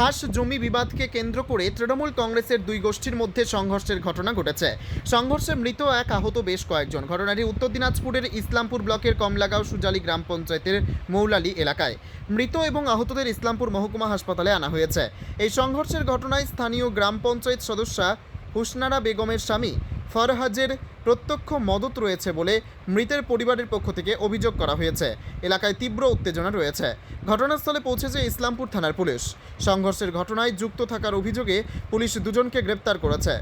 খাস জমি বিবাদকে কেন্দ্র করে তৃণমূল কংগ্রেসের দুই গোষ্ঠীর মধ্যে সংঘর্ষের ঘটনা ঘটেছে। সংঘর্ষে মৃত এক আহত বেশ কয়েকজন। ঘটনাটি উত্তর দিনাজপুরের ইসলামপুর ব্লকের কমলাগাঁও সুজালি গ্রাম পঞ্চায়েতের মৌলালি এলাকায়। মৃত এবং আহতদের ইসলামপুর মহকুমা হাসপাতালে আনা হয়েছে। এই সংঘর্ষের ঘটনায় স্থানীয় গ্রাম পঞ্চায়েত সদস্যা হুসনারা বেগমের স্বামী ফরহাজের প্রত্যক্ষ মদত রয়েছে বলে মৃতের পরিবারের পক্ষ থেকে অভিযোগ করা হয়েছে। এলাকায় তীব্র উত্তেজনা রয়েছে। ঘটনাস্থলে পৌঁছেছে ইসলামপুর থানার পুলিশ। সংঘর্ষের ঘটনায় যুক্ত থাকার অভিযোগে পুলিশ দুজনকে গ্রেপ্তার করেছে।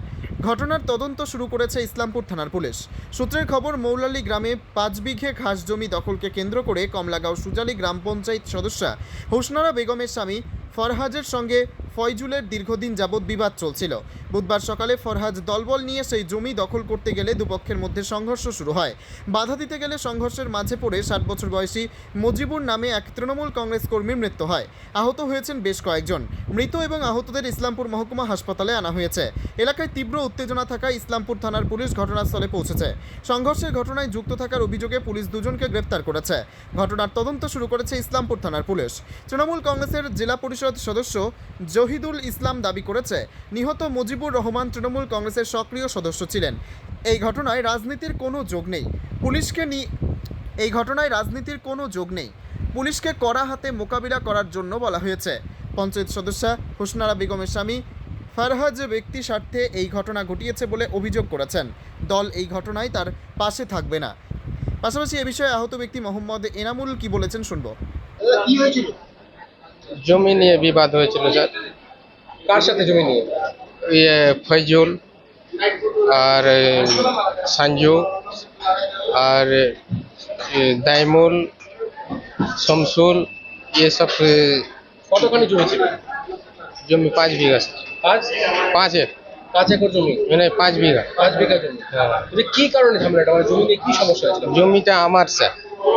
ঘটনার তদন্ত শুরু করেছে ইসলামপুর থানার পুলিশ। সূত্রের খবর, মৌলালি গ্রামে পাঁচ বিঘে ঘাস জমি দখলকে কেন্দ্র করে কমলাগাঁও সুজালি গ্রাম পঞ্চায়েত সদস্যা হোসনারা বেগমের স্বামী ফরহাজের সঙ্গে ফয়জুলের দীর্ঘদিন যাবৎ বিবাদ চলছিল। বুধবার সকালে ফরহাজ দলবল নিয়ে সেই জমি দখল করতে গেলে দুপক্ষের মধ্যে সংঘর্ষ শুরু হয়। বাধা দিতে গেলে সংঘর্ষের মাঝে পড়ে ষাট বছর বয়সী মজিবুর নামে এক তৃণমূল কংগ্রেস কর্মীর মৃত্যু হয়। আহত হয়েছেন বেশ কয়েকজন। মৃত এবং আহতদের ইসলামপুর মহকুমা হাসপাতালে আনা হয়েছে। এলাকায় তীব্র উত্তেজনা থাকায় ইসলামপুর থানার পুলিশ ঘটনাস্থলে পৌঁছেছে। সংঘর্ষের ঘটনায় যুক্ত থাকার অভিযোগে পুলিশ দুজনকে গ্রেপ্তার করেছে। ঘটনার তদন্ত শুরু করেছে ইসলামপুর থানার পুলিশ। তৃণমূল কংগ্রেসের জেলা পরিষদ সদস্য জহিদুল ইসলাম দাবি করেছে, নিহত মুজিবুর রহমান তৃণমূল কংগ্রেসের সক্রিয় সদস্য ছিলেন। এই ঘটনায় রাজনীতির কোনো যোগ নেই। পুলিশকে নি এই ঘটনায় রাজনীতির কোনো যোগ নেই। পুলিশকে কড়া হাতে মোকাবিলা করার জন্য বলা হয়েছে। পঞ্চায়েত সদস্যা হুসনারা বেগমের স্বামী ফারহাজ ব্যক্তি স্বার্থে এই ঘটনা ঘটিয়েছে বলে অভিযোগ করেছেন। দল এই ঘটনায় তার পাশে থাকবে না। পাশাপাশি এ বিষয়ে আহত ব্যক্তি মোহাম্মদ এনামুল কি বলেছেন শুনব। জমি নিয়ে বিবাদ হয়েছিল, স্যার। কার সাথে জমি নিয়ে? ইয়ে ফৈজুল আর সঞ্জু আর দাইমুল শমসুল এসব কতখানি জমি ছিল? জমি পাঁচ বিঘা। পাঁচ? পাঁচ এক। পাঁচ একর জমি? মানে পাঁচ বিঘা। পাঁচ বিঘা জমি। হ্যাঁ। কি কারণে ঝামেলাটা? মানে জমি নিয়ে কি সমস্যা হয়েছিল? জমিটা আমার স্যার।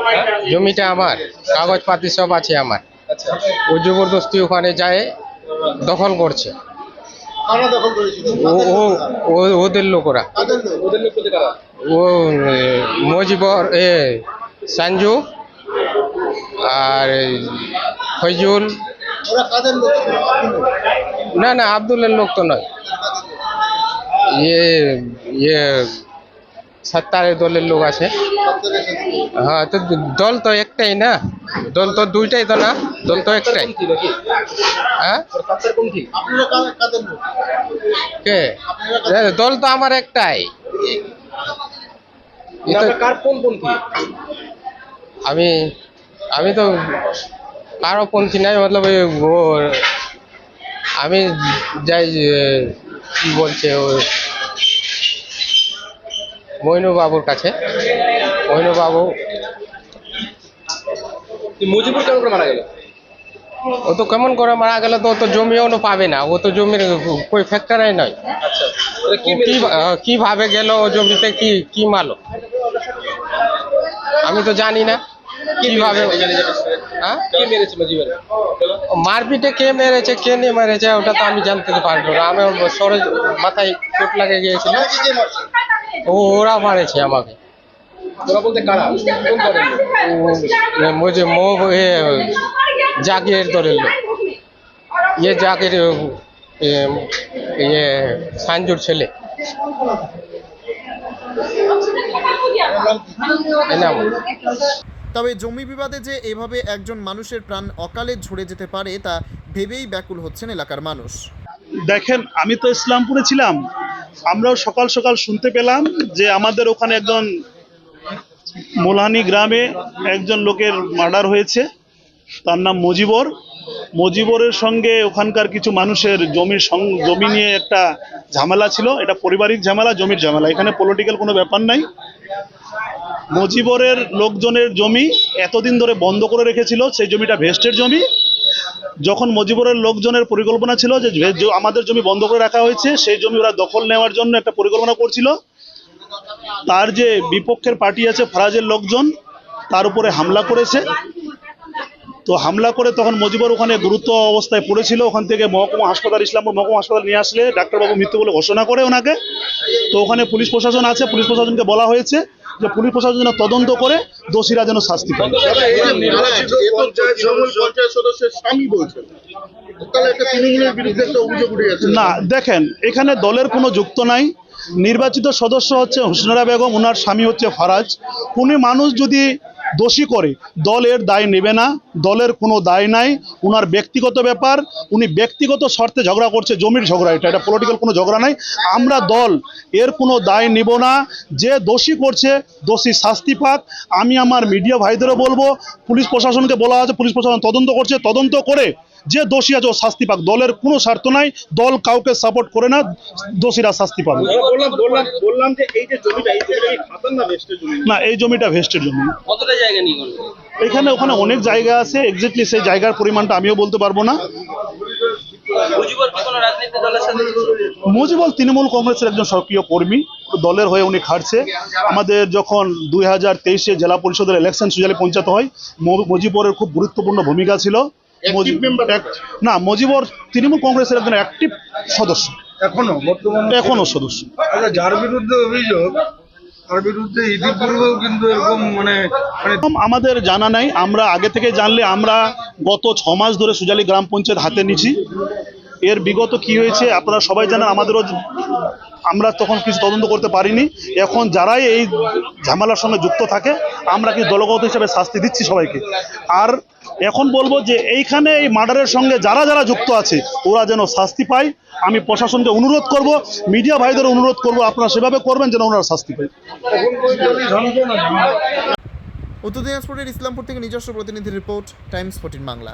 হ্যাঁ? জমিটা আমার। কাগজপাতি সব আছে আমার। আচ্ছা। ও জবরদস্তি ওখানে যায় দখল করছে। ওদের লোকরা। ও মজিবর এ সঞ্জু আর এই ফৈজুল না না আব্দুলের লোক তো নয়। ইয়ে ইয়ে সত্তারের দলের লোক আছে। হ্যাঁ তো দল তো একটাই না? দল তো দুইটাই তো না দল তো একটাই। হ্যাঁ? কে? দল তো আমার একটাই। আমি আমি তো কারও পন্থী নাই মতলব আমি যাই কি বলছে ও? মইনু বাবুর কাছে। মইনু বাবু মুজিবুর কেন করে মারা গেল? ও তো কেমন করে মারা গেল তো ও তো জমিও পাবে না ও তো জমির কই ফ্যাক্টরাই নয়। আচ্ছা কীভাবে গেল ও জমিতে কি কি মালো? আমি তো জানি না কীভাবে হ্যাঁ? মারপিটে কে মেরেছে কে নিয়ে মেরেছে ওটা তো আমি জানতে পারব না। আমি সরে মাথায় চোট লাগে গিয়েছিল। ও ওরা মারেছে আমাকে। ওরা বলতে কারা? কোন দলের মো দলের ইয়ে জাকির ইয়ে সাঞ্জুর ছেলে। তবে জমি বিবাদে যে এভাবে একজন মানুষের প্রাণ অকালে ঝরে যেতে পারে তা ভেবেই ব্যাকুল হচ্ছেন এলাকার মানুষ। দেখেন আমি তো ইসলামপুরে ছিলাম। আমরাও সকাল সকাল শুনতে পেলাম যে আমাদের ওখানে একজন মোলানি গ্রামে একজন লোকের মার্ডার হয়েছে। তার নাম মজিবর। মজিবরের সঙ্গে ওখানকার কিছু মানুষের জমির জমি নিয়ে একটা ঝামেলা ছিল। এটা পারিবারিক ঝামেলা, জমির ঝামেলা। এখানে পলিটিক্যাল কোনো ব্যাপার নাই। মজিবরের লোকজনের জমি এতদিন ধরে বন্ধ করে রেখেছিল, সেই জমিটা ভেস্টের জমি। যখন মজিবরের লোকজনের পরিকল্পনা ছিল যে আমাদের জমি বন্ধ করে রাখা হয়েছে, সেই জমি ওরা দখল নেওয়ার জন্য একটা পরিকল্পনা করছিল। তার যে বিপক্ষের পার্টি আছে ফরাজের লোকজন তার উপরে হামলা করেছে। তো হামলা করে তখন মজিবর ওখানে গুরুত্ব অবস্থায় পড়েছিল। ওখান থেকে মহকুমা হাসপাতাল ইসলামপুর মহকুমা হাসপাতাল নিয়ে আসলে ডাক্তারবাবু মৃত্যু বলে ঘোষণা করে ওনাকে। তো ওখানে পুলিশ প্রশাসন আছে। পুলিশ প্রশাসনকে বলা হয়েছে যে পুলিশ প্রশাসন যেন তদন্ত করে দোষীরা যেন শাস্তি পায়। না দেখেন এখানে দলের কোনো যুক্ত নাই। নির্বাচিত সদস্য হচ্ছে হুসনারা বেগম ওনার স্বামী হচ্ছে ফারাজ। উনি মানুষ যদি দোষী করে, দলের দায় নেবে না, দলের কোনো দায় নাই ওনার ব্যক্তিগত ব্যাপার, উনি ব্যক্তিগত স্বার্থে ঝগড়া করছে, জমির ঝগড়া এটা এটা পলিটিক্যাল কোনো ঝগড়া নাই। আমরা দল, এর কোনো দায় নেব না। যে দোষী করছে, দোষী শাস্তি পাক। আমি আমার মিডিয়া ভাইদেরও বলব, পুলিশ প্রশাসনকে বলা আছে, পুলিশ প্রশাসন তদন্ত করছে, তদন্ত করে যে দোষী আছে ও শাস্তি পাক দলের কোনো স্বার্থ নাই দল কাউকে সাপোর্ট করে না দোষীরা শাস্তি পাবে। বললাম বললাম বললাম যে এই যে জমিটা এই জমিটা কি খাতার না বেস্টের জমি? না এই জমিটা ভেস্টের জমি। এখানে ওখানে অনেক জায়গা আছে এক্স্যাক্টলি সেই জায়গার পরিমাণটা আমিও বলতে পারব না। মুজিবর কি কোনো রাজনৈতিক দলের সাথে মুজিবুল তৃণমূল কংগ্রেসের একজন সক্রিয় কর্মী দলের হয়ে উনি খাটছে। আমাদের যখন দুই হাজার তেইশে জেলা পরিষদের ইলেকশন সুজালি পঞ্চায়েত হয় মুজিবরের খুব গুরুত্বপূর্ণ ভূমিকা ছিল। না মজিবর তৃণমূল কংগ্রেসের একজন অ্যাক্টিভ সদস্য। এখনও বর্তমানে এখনও সদস্য। আচ্ছা যার বিরুদ্ধে অভিযোগ তার বিরুদ্ধে ইতিপূর্বেও কিন্তু এরকম মানে মানে আমাদের জানা নাই। আমরা আগে থেকে জানলে আমরা গত ছ মাস ধরে সুজালি গ্রাম পঞ্চায়েত হাতে নিছি এর বিগত কি হয়েছে আপনারা সবাই জানেন আমাদেরও আমরা তখন কিছু তদন্ত করতে পারিনি। এখন যারাই এই ঝামেলার সঙ্গে যুক্ত থাকে, আমরা কি দলগত হিসাবে শাস্তি দিচ্ছি সবাইকে? আর এখন বলব যে এইখানে এই মার্ডারের সঙ্গে যারা যারা যুক্ত আছে, ওরা যেন শাস্তি পায়। আমি প্রশাসনকে অনুরোধ করব, মিডিয়া ভাইদের অনুরোধ করব, আপনারা সেভাবে করবেন যেন ওনারা শাস্তি পায়। উত্তর দিনাজপুরের ইসলামপুর থেকে নিজস্ব প্রতিনিধি রিপোর্ট, টাইমস ফোর্টিন বাংলা।